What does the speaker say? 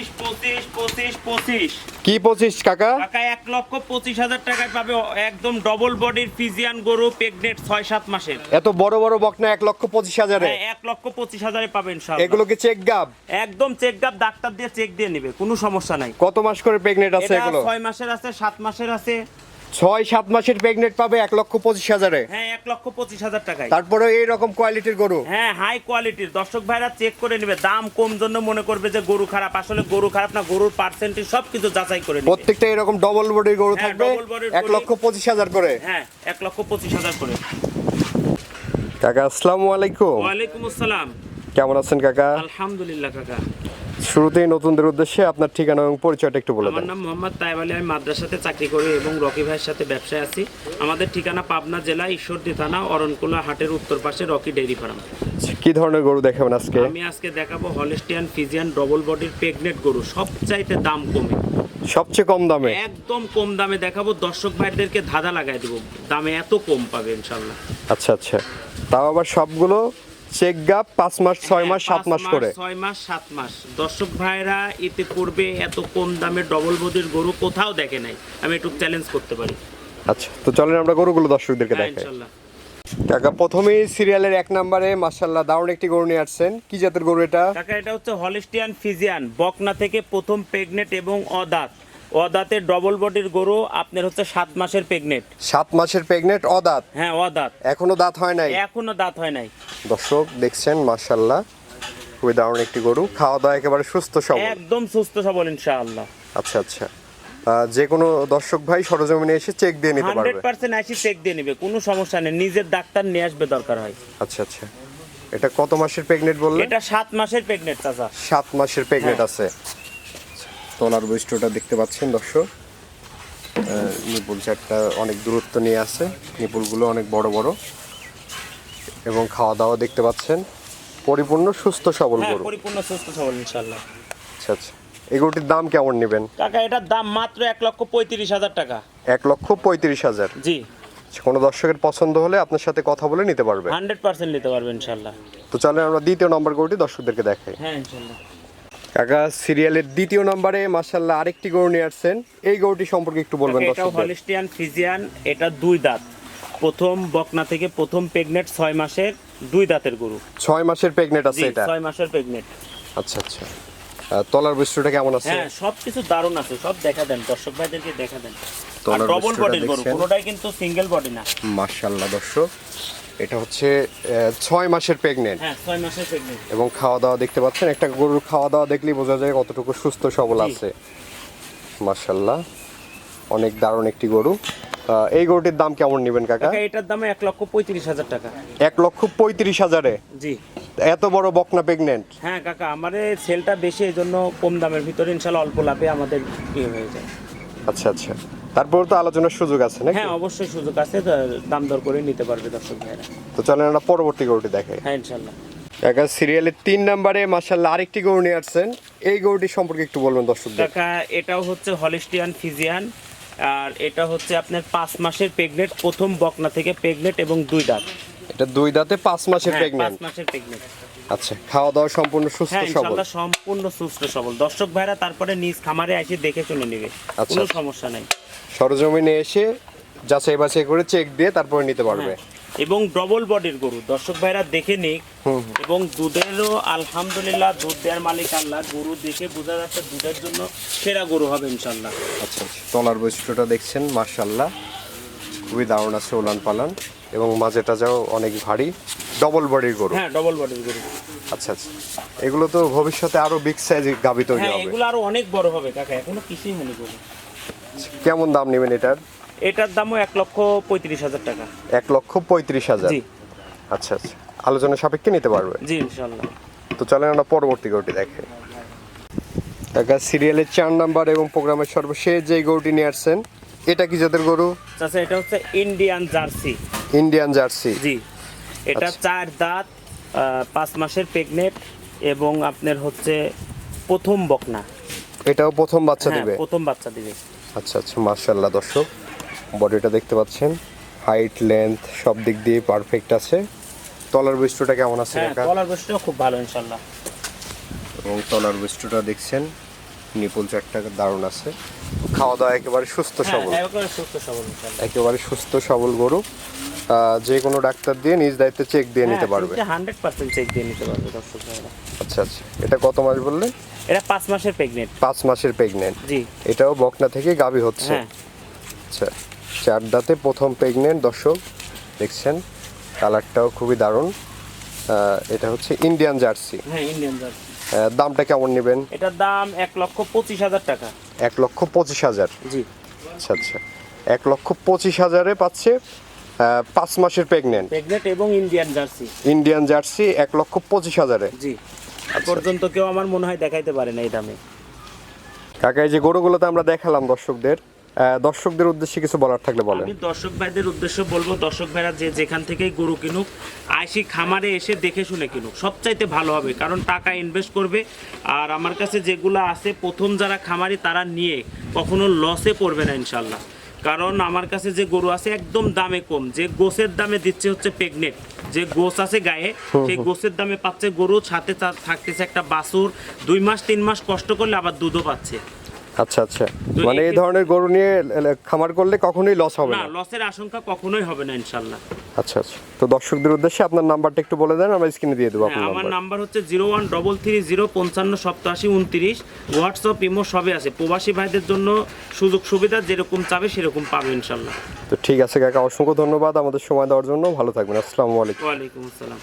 পঁচিশ পঁচিশ পঁচিশ পঁচিশ। কি পঁচিশ কাকা? কাকা এক লক্ষ পঁচিশ হাজার টাকায় পাবে একদম ডবল বডির ফিজিয়ান গরু প্রেগনেন্ট ছয় সাত মাসের। এত বড় বড় বকনা এক লক্ষ পঁচিশ হাজারে? হ্যাঁ এক লক্ষ পঁচিশ হাজারে পাবেন সব এগুলো কি চেক গাব একদম চেক গাব ডাক্তার দিয়ে চেক দিয়ে নেবে কোনো সমস্যা নাই। কত মাস করে প্রেগনেন্ট আছে এগুলো? ছয় মাসের আছে সাত মাসের আছে। ছয় সাত মাসের প্রেগনেন্ট পাবে এক লক্ষ পঁচিশ হাজারে। হ্যাঁ এক লক্ষ পঁচিশ হাজার টাকায়। তারপরে এইরকম কোয়ালিটির গরু। হ্যাঁ হাই কোয়ালিটির দর্শক ভাইরা চেক করে নেবে। দাম কম জন্য মনে করবে যে গরু খারাপ। আসলে গরু খারাপ না গরুর পার্সেন্টেজ সব কিছু যাচাই করে প্রত্যেকটা এরকম ডবল বডির গরু হ্যাঁ, থাকবে এক লক্ষ পঁচিশ হাজার করে। হ্যাঁ এক লক্ষ পঁচিশ হাজার করে। কাকা আসসালামু আলাইকুম। ওয়ালাইকুম আসসালাম। কেমন আছেন কাকা? আলহামদুলিল্লাহ কাকা। শুরুতেই নতুনদের উদ্দেশ্যে আপনার ঠিকানা এবং পরিচয়টা একটু বলে দেন। আমার নাম মোহাম্মদ তাইব আলী আমি মাদ্রাসাতে চাকরি করি এবং রকি ভাইয়ের সাথে ব্যবসায় আছি। আমাদের ঠিকানা পাবনা জেলা ঈশ্বরদী থানা অরণকুলা হাটের উত্তর পাশে রকি ডেইরি ফার্ম। কি ধরনের গরু দেখাবেন আজকে? আমি আজকে দেখাবো হলিস্টিয়ান ফিজিয়ান ডবল বডির প্রেগনেন্ট গরু সবচাইতে দাম কমে। সবচেয়ে কম দামে? একদম কম দামে দেখাবো দর্শক ভাইদেরকে ধাঁধা লাগাই দেবো। দামে এত কম পাবে ইনশাল্লাহ। আচ্ছা আচ্ছা। তাও আবার সবগুলো চেক গাপ পাঁচ মাস ছয় মাস সাত হ্যাঁ, মাস করে। ছয় মাস সাত মাস। দর্শক ভাইরা এতে করবে এত কম দামে ডবল বডির গরু কোথাও দেখে নাই। আমি একটু চ্যালেঞ্জ করতে পারি। আচ্ছা তো চলেন আমরা গরুগুলো দর্শকদেরকে হ্যাঁ, দেখাই। কাকা প্রথমেই সিরিয়ালের এক নম্বরে মার্শাল্লাহ দারুণ একটি গরু নিয়ে আসছেন। কি জাতের গরু এটা? কাকা এটা হচ্ছে হলিস্টিয়ান ফিজিয়ান বকনা থেকে প্রথম প্রেগনেট এবং অদাঁত অদাঁতের ডবল বডির গরু আপনার হচ্ছে সাত মাসের প্রেগনেট সাত মাসের প্রেগনেন্ট অদাঁত? হ্যাঁ অদাঁত। এখনও দাঁত হয় নাই? এখনও দাঁত হয় নাই। দর্শক দেখছেন মার্শাল্লাহ খুবই দারুণ একটি গরু। খাওয়া দাওয়া একেবারে সুস্থ সবল। একদম সুস্থ সবল ইনশাআল্লাহ। আচ্ছা আচ্ছা। যে কোনো দর্শক ভাই সরজমিনে এসে চেক দিয়ে নিতে পারবে। পার্সেন্ট আসি চেক দিয়ে নেবে কোনো সমস্যা নেই। নিজের ডাক্তার নিয়ে আসবে দরকার হয়। আচ্ছা আচ্ছা। এটা কত মাসের প্রেগনেন্ট বললেন? এটা সাত মাসের প্রেগনেট চাচা। সাত মাসের প্রেগনেন্ট হ্যাঁ। আছে। তলার বৈশিষ্ট্যটা দেখতে পাচ্ছেন দর্শক। নিপুল চারটা অনেক দূরত্ব নিয়ে আছে। নিপুলগুলো অনেক বড় বড়। এবং খাওয়া দাওয়া দেখতে পাচ্ছেন। পরিপূর্ণ সুস্থ সবল হ্যাঁ গরু। পরিপূর্ণ সুস্থ সবল ইনশাআল্লাহ। আচ্ছা আচ্ছা। এই গরুটির দাম কেমন নেবেন? কাকা এটার দাম মাত্র এক লক্ষ পঁয়ত্রিশ হাজার টাকা। এক লক্ষ পঁয়ত্রিশ হাজার। জি। আচ্ছা, কোনো দর্শকের পছন্দ হলে আপনার সাথে কথা বলে নিতে পারবে। হান্ড্রেড পার্সেন্ট নিতে পারবে ইনশাল্লাহ তো চলেন আমরা দ্বিতীয় নম্বর গরুটি দর্শকদেরকে দেখাই। হ্যাঁ ইনশাল্লাহ কাকা সিরিয়ালের দ্বিতীয় নম্বরে মার্শাল্লাহ আরেকটি গরু নিয়ে আসছেন। এই গরুটি সম্পর্কে একটু বলবেন এটা হলিস্টিয়ান ফিজিয়ান এটা দুই দাঁত। প্রথম বকনা থেকে প্রথম প্রেগনেট ছয় মাসের দুই দাঁতের গরু। ছয় মাসের প্রেগনেন্ট আছে এটা? ছয় মাসের প্রেগনেট আচ্ছা আচ্ছা। তলার বৈশিষ্ট্যটা কেমন আছে? হ্যাঁ সব কিছু দারুণ আছে। সব দেখা দেন দর্শক ভাইদেরকে দেখা দেন। তলার ডবল বডির গরু কোনোটাই কিন্তু সিঙ্গেল বডি না। মার্শাল্লাহ দর্শক এটা হচ্ছে ছয় মাসের প্রেগনেন্ট হ্যাঁ এবং খাওয়া দাওয়া দেখতে পাচ্ছেন একটা গরুর খাওয়া দাওয়া দেখলেই বোঝা যায় কতটুকু সুস্থ সবল আছে। মার্শাল্লাহ অনেক দারুণ একটি গরু। এই গরুটির দাম কেমন নেবেন কাকা? কাকা এটার দাম এক লক্ষ পঁয়ত্রিশ হাজার টাকা। এক লক্ষ পঁয়ত্রিশ হাজারে? জি। এত বড় বকনা প্রেগনেন্ট হ্যাঁ কাকা আমাদের সেলটা বেশি এই জন্য কম দামের ভিতরে ইনশাল্লাহ অল্প লাভে আমাদের ইয়ে হয়ে যায়। আচ্ছা আচ্ছা। তারপর তো আলোচনার সুযোগ আছে নাকি? হ্যাঁ অবশ্যই সুযোগ আছে দাম দর করে নিতে পারবে দর্শক ভাইরা তো চলেন আমরা পরবর্তী গরুটি দেখাই। হ্যাঁ ইনশাল্লাহ কাকা সিরিয়ালের তিন নম্বরে মার্শাল্লাহ আরেকটি গরু নিয়ে আসছেন। এই গরুটি সম্পর্কে একটু বলবেন দর্শকদের। কাকা এটাও হচ্ছে হলিস্টিয়ান ফিজিয়ান আর এটা হচ্ছে আপনার পাঁচ মাসের প্রেগনেট প্রথম বকনা থেকে প্রেগনেট এবং দুই দাঁত। এটা দুই দাঁতে পাঁচ মাসের হ্যাঁ, পাঁচ প্রেগনেন্ট মাসের প্রেগনেট আচ্ছা খাওয়া দাওয়া সম্পূর্ণ সুস্থ হ্যাঁ সবল? ইনশাল্লাহ সম্পূর্ণ সুস্থ সবল। দর্শক ভাইরা তারপরে নিজ খামারে এসে দেখে শুনে নেবে। আচ্ছা, কোনো। সমস্যা নাই। সরজমিনে এসে যাচাই বাছাই করে চেক দিয়ে তারপরে নিতে পারবে। হ্যাঁ, এবং ডবল বডির গরু। দর্শক ভাইরা দেখে নিক। এবং দুধেরও আলহামদুলিল্লাহ দুধ দেওয়ার মালিক আল্লাহ। গরু দেখে বোঝা যাচ্ছে দুধের জন্য সেরা গরু হবে ইনশাল্লাহ। আচ্ছা আচ্ছা। তলার বৈশিষ্ট্যটা দেখছেন মার্শাল্লাহ খুবই দারুণ আছে উলান পালান এবং মাঝেটা যাও অনেক ভারী। ডবল বডির গরু। হ্যাঁ ডবল বডির গরু। আচ্ছা আচ্ছা। এগুলো তো ভবিষ্যতে আরও বিগ সাইজ গাবি তৈরি হ্যাঁ হবে। এগুলো আরও অনেক বড় হবে কাকা। এখনও কিছুই মনে করি কেমন দাম নেবেন এটার? এটার দামও এক লক্ষ পঁয়ত্রিশ হাজার টাকা। এক লক্ষ পঁয়ত্রিশ হাজার? জি। আচ্ছা আচ্ছা। আলোচনা সাপেক্ষে নিতে পারবে। জি ইনশাল্লাহ তো চলেন আমরা পরবর্তী গরুটি দেখে। টাকা সিরিয়ালের চার নাম্বার এবং প্রোগ্রামের সর্বশেষ যে গরুটি নিয়ে আসছেন এটা কি জাতের গরু? আচ্ছা এটা হচ্ছে ইন্ডিয়ান জার্সি ইন্ডিয়ান জার্সি জি। এটা আচ্ছা। চার দাঁত পাঁচ মাসের প্রেগনেট এবং আপনার হচ্ছে প্রথম বকনা। এটাও প্রথম বাচ্চা হ্যাঁ দিবে? প্রথম বাচ্চা দিবে। আচ্ছা আচ্ছা মার্শাল্লাহ দর্শক বডিটা দেখতে পাচ্ছেন হাইট লেন্থ সব দিক দিয়ে পারফেক্ট আছে। তলার বৈশিষ্ট্যটা কেমন আছে হ্যাঁ কলার বৈশিষ্ট্য খুব ভালো ইনশাল্লাহ এবং তলার বৈশিষ্ট্যটা দেখছেন নিপুল চারটা দারুণ আছে। খাওয়া দাওয়া একেবারে সুস্থ সবল। হ্যাঁ একেবারে সুস্থ সবল। একেবারে সুস্থ সবল গরু। যে কোনো ডাক্তার দিয়ে নিজ দায়িত্বে চেক দিয়ে নিতে পারবে। হান্ড্রেড পার্সেন্ট চেক দিয়ে নিতে পারবে দর্শক আচ্ছা আচ্ছা। এটা কত মাস বললে এটা পাঁচ মাসের প্রেগনেন্ট পাঁচ মাসের প্রেগনেন্ট জি। এটাও বকনা থেকে গাভী হচ্ছে। হ্যাঁ। আচ্ছা চার দাঁতে প্রথম প্রেগনেন্ট দর্শক দেখছেন? কালারটাও খুবই দারুণ। এটা হচ্ছে ইন্ডিয়ান জার্সি হ্যাঁ ইন্ডিয়ান জার্সি দামটা কেমন নেবেন? এটার দাম এক লক্ষ পঁচিশ হাজার টাকা। এক লক্ষ পঁচিশ হাজার। জি। আচ্ছা আচ্ছা। এক লক্ষ পঁচিশ হাজারে পাচ্ছে পাঁচ মাসের প্রেগনেন্ট প্রেগনেন্ট এবং ইন্ডিয়ান জার্সি ইন্ডিয়ান জার্সি এক লক্ষ পঁচিশ হাজারে। জি। আজ পর্যন্ত কেউ আমার মনে হয় দেখাইতে পারে না এই দামে। কাকা এই যে গরুগুলোতে আমরা দেখালাম দর্শকদের দর্শকদের উদ্দেশ্যে কিছু বলার থাকলে বলেন। আমি দর্শক ভাইদের উদ্দেশ্য বলব দর্শক ভাইরা যে যেখান থেকেই গরু কিনুক আইসি খামারে এসে দেখে শুনে কিনুক। সবচাইতে ভালো হবে কারণ টাকা ইনভেস্ট করবে। আর আমার কাছে যেগুলো আছে প্রথম যারা খামারি তারা নিয়ে কখনো লসে পড়বে না ইনশাল্লাহ কারণ আমার কাছে যে গরু আছে একদম দামে কম। যে গোসের দামে দিচ্ছে হচ্ছে প্রেগনেন্ট যে গোস আছে গায়ে সেই গোসের দামে পাচ্ছে গরু সাথে থাকতেছে একটা বাছুর। দুই মাস তিন মাস কষ্ট করলে আবার দুধও পাচ্ছে। আচ্ছা আচ্ছা। মানে এই ধরনের গরু নিয়ে খামার করলে কখনোই লস হবে না লসের আশঙ্কা কখনোই হবে না ইনশাল্লাহ। আচ্ছা আচ্ছা। তো দর্শকদের উদ্দেশ্যে আপনার নাম্বারটা একটু বলে দেন আমরা স্ক্রিনে দিয়ে দেবো হ্যাঁ, আপনার আমার নাম্বার। হচ্ছে zero one double three zero পঞ্চান্ন সপ্তাশি উনত্রিশ। হোয়াটসঅ্যাপ ইমো সবে আছে। প্রবাসী ভাইদের জন্য সুযোগ সুবিধা যেরকম চাবে সেরকম পাবে ইনশাল্লাহ। তো ঠিক আছে কাকা অসংখ্য ধন্যবাদ আমাদের সময় দেওয়ার জন্য। ভালো থাকবেন। আসসালামু আলাইকুম। ওয়ালাইকুম আসসালাম।